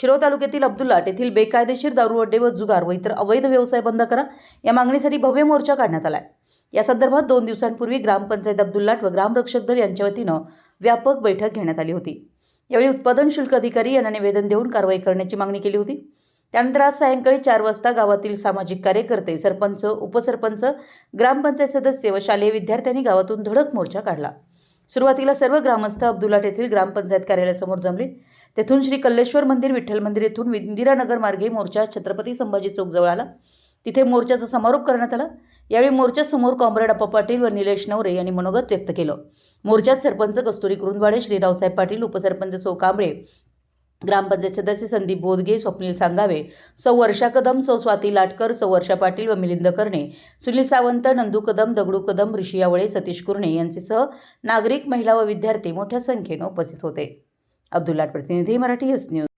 शिरोळ तालुक्यातील अब्दुल्लाट येथील बेकायदेशीर दारू अड्डे व जुगार व इतर अवैध व्यवसाय बंद करा या मागणीसाठी भव्य मोर्चा काढण्यात आलाय. या संदर्भात दोन दिवसांपूर्वी ग्रामपंचायत अब्दुल्लाट व ग्रामरक्षक दल यांच्या वतीनं व्यापक बैठक घेण्यात आली होती. यावेळी उत्पादन शुल्क अधिकारी यांना निवेदन देऊन कारवाई करण्याची मागणी केली होती. त्यानंतर आज सायंकाळी चार वाजता गावातील सामाजिक कार्यकर्ते सरपंच उपसरपंच ग्रामपंचायत सदस्य व शालेय विद्यार्थ्यांनी गावातून धडक मोर्चा काढला. सुरुवातीला सर्व ग्रामस्थ अब्दुलाट येथील ग्रामपंचायत कार्यालयासमोर जमले. तेथून श्री कल्लेश्वर मंदिर विठ्ठल मंदिर येथून इंदिरानगर मार्गे मोर्चा छत्रपती संभाजी चौकजवळ आला. तिथे मोर्चाचा समारोप करण्यात आला. यावेळी मोर्चासमोर कॉम्रेड अप्पा पाटील व निलेश नवरे यांनी मनोगत व्यक्त केलं. मोर्चात सरपंच कस्तुरी कुरुंदवाडे श्रीरावसाहेब पाटील उपसरपंच सौ कांबळे ग्रामपंचायत सदस्य संदीप बोधगे स्वप्नील सांगावे सौ वर्षा कदम सौ स्वाती लाटकर सौ वर्षा पाटील व मिलिंद कर्णे सुनील सावंत नंदू कदम दगडू कदम ऋषी यावळे सतीश कुर्णे यांचेसह नागरिक महिला व विद्यार्थी मोठ्या संख्येनं उपस्थित होते. अब्दुल्लाट प्रतिनिधी मराठी एस न्यूज.